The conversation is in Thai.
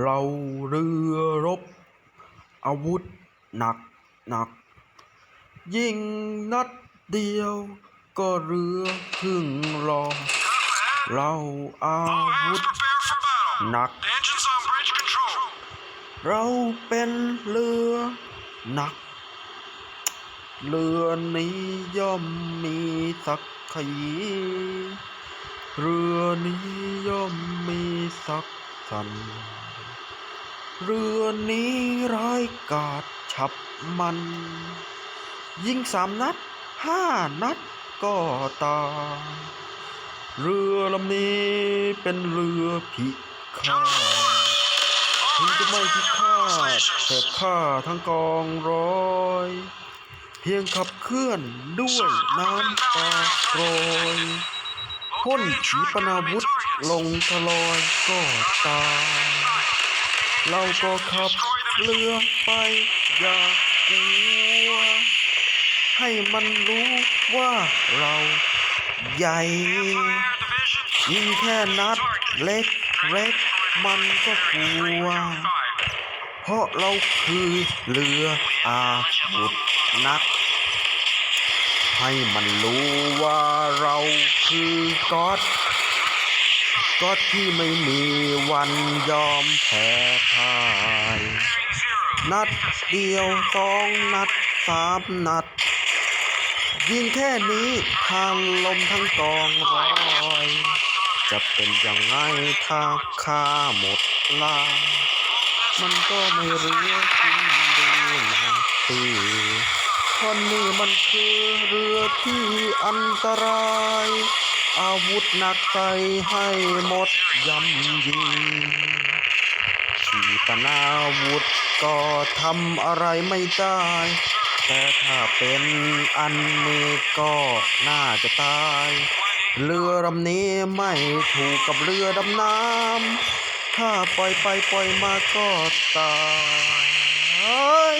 เราเรือรบ อาวุธหนักหนัก ยิงนัดเดียวก็เรือครึ่งลอเราอาวุธ Prepare for battle. หนัก The engine's on bridge control. เราเป็นเรือหนัก เรือนี้ย่อมมีศักดิ์ขีเรือนี้ย่อมมีศักดิ์สัน เรือนี้ร้ายกาจฉับมัน ยิงสามนัดห้านัดก็ตายเรือลำนี้เป็นเรือพิฆาตถึงจะไม่พิฆาตแต่ข้าทั้งกองร้อย เพียงขับเคลื่อนด้วยน้ำตาโปรยพ่นขีปนาวุธลงทลอยก็ตาย เราก็ขับเรือไปอย่ากลัว ให้มันรู้ว่าเราใหญ่ ยิงแค่นัดเล็กเล็กมันก็กลัว เพราะเราคือเรืออาวุธนัก ให้มันรู้ว่าเราคือก๊อต ก๊อตที่ไม่มีวันยอมแพ้พ่าย นัดเดียวสองนัดสามนัด ยิงแค่นี้ทางลมทั้งกองร้อย จะเป็นยังไงถ้าข้าหมดลา มันก็ไม่รู้คุณดูนะตีคนนี้มันคือเรือที่อันตราย อาวุธหนักใส่ให้หมดยำยิงขีปนาวุธก็ทำอะไรไม่ได้ แต่ถ้าเป็นอันนี้ก็น่าจะตาย เรือลำนี้ไม่ถูกกับเรือดำน้ำ ถ้าปล่อยไปปล่อยมาก็ตาย